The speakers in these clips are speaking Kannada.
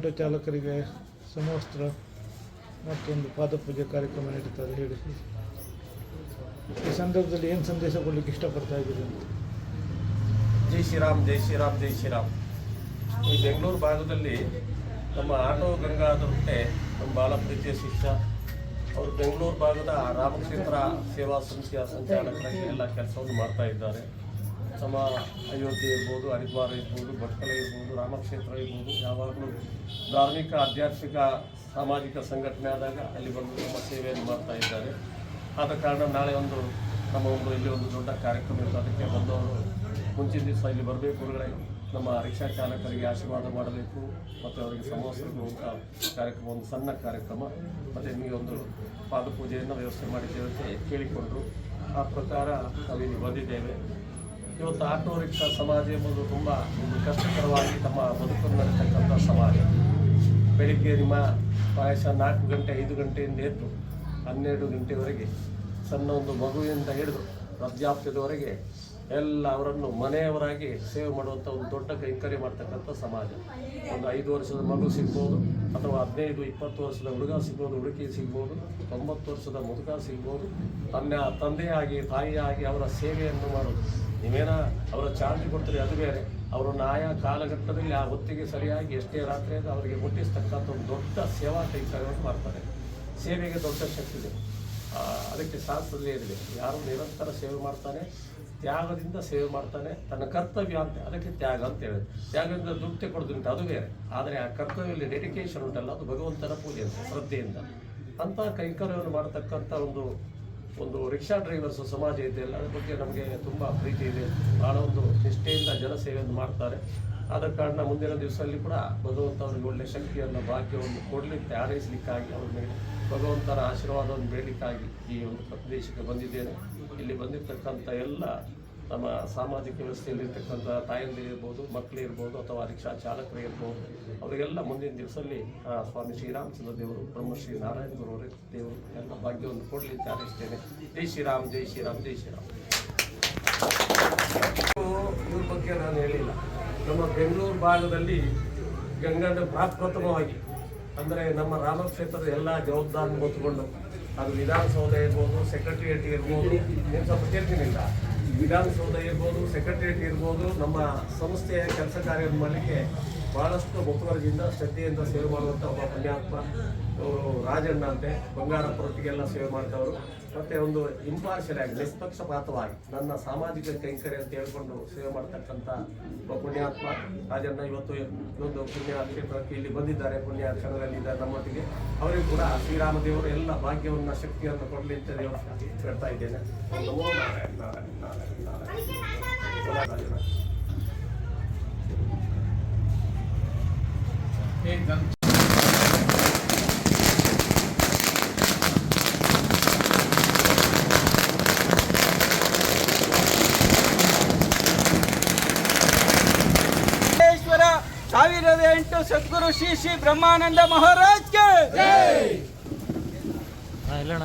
ಆಟೋ ಚಾಲಕರಿಗೆ ಸಮವಸ್ತ್ರ ಮತ್ತೊಂದು ಪಾದಪೂಜೆ ಕಾರ್ಯಕ್ರಮ ನೀಡುತ್ತಾರೆ ಹೇಳಿ. ಈ ಸಂದರ್ಭದಲ್ಲಿ ಏನು ಸಂದೇಶ ಕೊಡಲಿಕ್ಕೆ ಇಷ್ಟಪಡ್ತಾ ಇದ್ದೀರಿ ಅಂತ? ಜೈ ಶ್ರೀರಾಮ್ ಜೈ ಶ್ರೀರಾಮ್ ಜೈ ಶ್ರೀರಾಮ್. ಈ ಬೆಂಗಳೂರು ಭಾಗದಲ್ಲಿ ನಮ್ಮ ಆಟೋ ಗಂಗಾಧರತೆ ನಮ್ಮ ಬಾಲ ಪ್ರೀತಿಯ ಶಿಷ್ಯ. ಅವರು ಬೆಂಗಳೂರು ಭಾಗದ ರಾಮಕ್ಷೇತ್ರ ಸೇವಾ ಸಂಸ್ಥೆಯ ಸಂಚಾಲಕರಾಗಿ ಎಲ್ಲ ಕೆಲಸವನ್ನು ಮಾಡ್ತಾ ಇದ್ದಾರೆ. ನಮ್ಮ ಅಯೋಧ್ಯೆ ಇರ್ಬೋದು, ಹರಿದ್ವಾರ ಇರ್ಬೋದು ಭಟ್ಕಲೆ ಇರ್ಬೋದು, ರಾಮಕ್ಷೇತ್ರ ಇರ್ಬೋದು, ಯಾವಾಗಲೂ ಧಾರ್ಮಿಕ, ಆಧ್ಯಾತ್ಮಿಕ, ಸಾಮಾಜಿಕ ಸಂಘಟನೆ ಆದಾಗ ಅಲ್ಲಿ ಬಂದು ನಮ್ಮ ಸೇವೆಯನ್ನು ಮಾಡ್ತಾ ಇದ್ದಾರೆ. ಆದ ಕಾರಣ ನಾಳೆ ಒಂದು ನಮ್ಮ ಒಂದು ಇಲ್ಲಿ ಒಂದು ದೊಡ್ಡ ಕಾರ್ಯಕ್ರಮ ಇತ್ತು ಅದಕ್ಕೆ ಬಂದವರು ಮುಂಚಿನ ದಿವಸ ಇಲ್ಲಿ ಬರಬೇಕು ನಮ್ಮ ರಿಕ್ಷಾ ಚಾಲಕರಿಗೆ ಆಶೀರ್ವಾದ ಮಾಡಬೇಕು ಮತ್ತು ಅವರಿಗೆ ಅಂತ ಕಾರ್ಯಕ್ರಮ, ಒಂದು ಸಣ್ಣ ಕಾರ್ಯಕ್ರಮ ಮತ್ತು ನಿಮಗೆ ಒಂದು ಪಾದಪೂಜೆಯನ್ನು ವ್ಯವಸ್ಥೆ ಮಾಡಿದ್ದೇವೆ ಅಂತ ಕೇಳಿಕೊಂಡರು. ಆ ಪ್ರಕಾರ ನಾವಿಲ್ಲಿ ಬಂದಿದ್ದೇವೆ. ಇವತ್ತು ಆಟೋ ರಿಕ್ಷಾ ಸಮಾಜ ಎಂಬುದು ತುಂಬ ಒಂದು ಕಷ್ಟಕರವಾಗಿ ತಮ್ಮ ಬದುಕನ್ನು ನಡೆತಕ್ಕಂಥ ಸಮಾಜ. ಬೆಳಿಗ್ಗೆ ನಿಮ್ಮ ಪ್ರಾಯಶಃ ನಾಲ್ಕು ಗಂಟೆ, ಐದು ಗಂಟೆಯಿಂದ ಎದ್ದು ಹನ್ನೆರಡು ಗಂಟೆವರೆಗೆ ಸಣ್ಣ ಒಂದು ಮಗುವಿನಿಂದ ಹಿಡಿದು ವೃದ್ಧಾಪ್ಯದವರೆಗೆ ಎಲ್ಲ ಅವರನ್ನು ಮನೆಯವರಾಗಿ ಸೇವೆ ಮಾಡುವಂಥ ಒಂದು ದೊಡ್ಡ ಕೈಂಕರ್ಯ ಮಾಡ್ತಕ್ಕಂಥ ಸಮಾಜ. ಒಂದು ಐದು ವರ್ಷದ ಮಗು ಸಿಗ್ಬೋದು, ಅಥವಾ ಹದಿನೈದು, ಇಪ್ಪತ್ತು ವರ್ಷದ ಹುಡುಗ ಸಿಗ್ಬೋದು, ಹುಡುಗಿ ಸಿಗ್ಬೋದು, ತೊಂಬತ್ತು ವರ್ಷದ ಮುದುಕ ಸಿಗ್ಬೋದು, ತನ್ನ ತಂದೆಯಾಗಿ, ತಾಯಿಯಾಗಿ ಅವರ ಸೇವೆಯನ್ನು ಮಾಡೋದು. ನೀವೇನ ಅವರ ಚಾರ್ಜ್ ಕೊಡ್ತೀರಿ? ಅದು ಬೇರೆ. ಅವರನ್ನು ಆಯಾ ಕಾಲಘಟ್ಟದಲ್ಲಿ ಆ ಹೊತ್ತಿಗೆ ಸರಿಯಾಗಿ ಎಷ್ಟೇ ರಾತ್ರಿ ಅಂತ ಅವರಿಗೆ ಮುಟ್ಟಿಸ್ತಕ್ಕಂಥ ಒಂದು ದೊಡ್ಡ ಸೇವಾ ಕೈಂಕರ್ಯವನ್ನು ಮಾಡ್ತಾರೆ. ಸೇವೆಗೆ ದೊಡ್ಡ ಶಕ್ತಿ ಇದೆ. ಅದಕ್ಕೆ ಶಾಸ್ತ್ರದಲ್ಲಿ ಇರಲಿ ಯಾರು ನಿರಂತರ ಸೇವೆ ಮಾಡ್ತಾನೆ ತ್ಯಾಗದಿಂದ ಸೇವೆ ಮಾಡ್ತಾನೆ, ತನ್ನ ಕರ್ತವ್ಯ ಅಂತ, ಅದಕ್ಕೆ ತ್ಯಾಗ ಅಂತ ಹೇಳಿದೆ ತ್ಯಾಗದಿಂದ ದುಡ್ಡು ಕೊಡೋದುಂಟು ಅದು ಬೇರೆ. ಆದರೆ ಆ ಕರ್ತವ್ಯದಲ್ಲಿ ಡೆಡಿಕೇಶನ್ ಉಂಟಲ್ಲ, ಅದು ಭಗವಂತನ ಪೂಜೆ ಅಂತ, ಶ್ರದ್ಧೆಯಿಂದ. ಅಂಥ ಕೈಂಕರ್ಯವನ್ನು ಮಾಡತಕ್ಕಂಥ ಒಂದು ಒಂದು ರಿಕ್ಷಾ ಡ್ರೈವರ್ಸ್ ಸಮಾಜ ಇದೆ ಅಲ್ಲ, ಅದ್ರ ಬಗ್ಗೆ ನಮಗೆ ತುಂಬ ಪ್ರೀತಿ ಇದೆ. ಭಾಳ ಒಂದು ನಿಷ್ಠೆಯಿಂದ ಜನಸೇವೆಯನ್ನು ಮಾಡ್ತಾರೆ. ಆದ ಕಾರಣ ಮುಂದಿನ ದಿವಸದಲ್ಲಿ ಕೂಡ ಭಗವಂತ ಅವರಿಗೆ ಒಳ್ಳೆ ಶಕ್ತಿಯನ್ನು, ಭಾಗ್ಯವನ್ನು ಕೊಡಲಿಕ್ಕೆ ಆರೈಸಲಿಕ್ಕಾಗಿ ಅವ್ರ ಮೇಲೆ ಭಗವಂತನ ಆಶೀರ್ವಾದವನ್ನು ಬೇಡಲಿಕ್ಕಾಗಿ ಈ ಒಂದು ಪ್ರದೇಶಕ್ಕೆ ಬಂದಿದ್ದೇನೆ. ಇಲ್ಲಿ ಬಂದಿರತಕ್ಕಂಥ ಎಲ್ಲ ನಮ್ಮ ಸಾಮಾಜಿಕ ವ್ಯವಸ್ಥೆಯಲ್ಲಿರ್ತಕ್ಕಂಥ ತಾಯಂದಿರಿರ್ಬೋದು ಮಕ್ಕಳಿರ್ಬೋದು ಅಥವಾ ರಿಕ್ಷಾ ಚಾಲಕರಿರ್ಬೋದು ಅವರಿಗೆಲ್ಲ ಮುಂದಿನ ದಿವಸದಲ್ಲಿ ಸ್ವಾಮಿ ಶ್ರೀರಾಮಚಂದ್ರ ದೇವರು ಬ್ರಹ್ಮಶ್ರೀ ನಾರಾಯಣ ಗುರುವರೇ ದೇವರು ಎಲ್ಲ ಭಾಗ್ಯವನ್ನು ಕೊಡಲಿ ಅಂತ ಜೈ ಶ್ರೀರಾಮ್ ಜೈ ಶ್ರೀರಾಮ್ ಜೈ ಶ್ರೀರಾಮ್. ಇವ್ರ ಬಗ್ಗೆ ನಾನು ಹೇಳಿಲ್ಲ. ನಮ್ಮ ಬೆಂಗಳೂರು ಭಾಗದಲ್ಲಿ ಗಂಗನ ಪ್ರಾಪ್ರಥಮವಾಗಿ ಅಂದರೆ ನಮ್ಮ ರಾಮಕ್ಷೇತ್ರದ ಎಲ್ಲ ಜವಾಬ್ದಾರಿ ಹೊತ್ತುಕೊಂಡು ಅದು ವಿಧಾನಸೌಧ ಇರ್ಬೋದು ಸೆಕ್ರೆಟರಿಯೇಟ್ ಇರ್ಬೋದು, ಏನು ಸ್ವಲ್ಪ ಕೇಳ್ತೀನಿಲ್ಲ ವಿಧಾನಸೌಧ ಇರ್ಬೋದು ಸೆಕ್ರೆಟರಿಯೇಟ್ ಇರ್ಬೋದು, ನಮ್ಮ ಸಂಸ್ಥೆಯ ಕೆಲಸ ಕಾರ್ಯ ಮಾಡಲಿಕ್ಕೆ ಬಹಳಷ್ಟು ಮುತುವರ್ಜಿಯಿಂದ ಶ್ರದ್ಧೆಯಿಂದ ಸೇವೆ ಮಾಡುವಂಥ ಒಬ್ಬ ಪುಣ್ಯಾತ್ಮ, ಅವರು ರಾಜಣ್ಣ ಅಂತೆ ಬಂಗಾರಪುರೊಟ್ಟಿಗೆಲ್ಲ ಸೇವೆ ಮಾಡ್ತವರು. ಮತ್ತು ಒಂದು ಇಂಪಾರ್ಷಲ್ ಆಗಿ ನಿಷ್ಪಕ್ಷಪಾತವಾಗಿ ನನ್ನ ಸಾಮಾಜಿಕ ಕೈಂಕರ್ಯ ಅಂತ ಹೇಳ್ಕೊಂಡು ಸೇವೆ ಮಾಡ್ತಕ್ಕಂಥ ಒಬ್ಬ ಪುಣ್ಯಾತ್ಮ. ರಾಜಣ್ಣ ಇವತ್ತು ಒಂದು ಪುಣ್ಯ ಕ್ಷೇತ್ರಕ್ಕೆ ಇಲ್ಲಿ ಬಂದಿದ್ದಾರೆ, ಪುಣ್ಯ ಕ್ಷಣದಲ್ಲಿದ್ದಾರೆ ನಮ್ಮೊಟ್ಟಿಗೆ. ಅವರಿಗೂ ಕೂಡ ಶ್ರೀರಾಮದೇವರು ಎಲ್ಲ ಭಾಗ್ಯವನ್ನು, ಶಕ್ತಿಯನ್ನು ಕೊಡಲಿ ಅಂತ ದೇವರು. ಹೇಳ್ತಾ ಇದ್ದೇನೆ. ಈಶ್ವರ ಸಾವಿರದ ಎಂಟು ಸದ್ಗುರು ಶ್ರೀ ಶ್ರೀ ಬ್ರಹ್ಮಾನಂದ ಮಹಾರಾಜ್ಗೆ ಮಹಾಮಂಡಲೇಶ್ವರ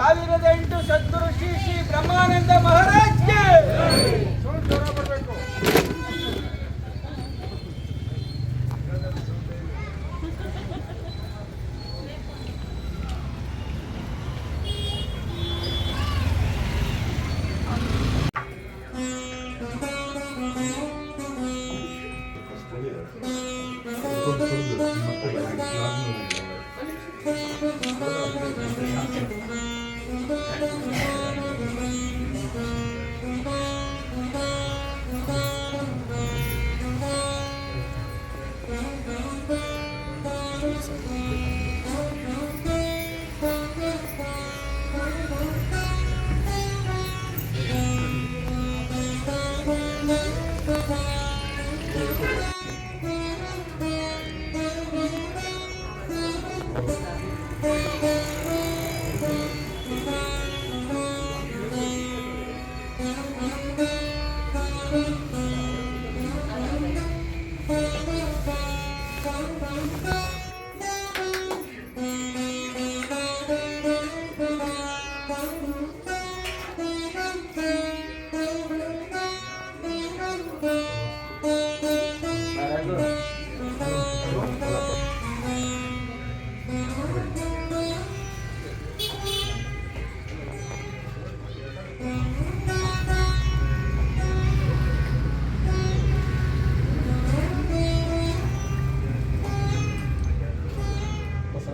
ಸಾವಿರದ ಎಂಟು ಸದ್ಗುರು ಶ್ರೀ ಶ್ರೀ ಬ್ರಹ್ಮಾನಂದ ಮಹಾರಾಜ್ಗೆ.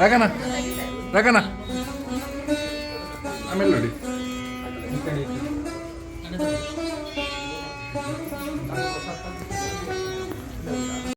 ರಾಗಣ್ಣ ರಗನ ಆಮೇಲೆ ನೋಡಿ.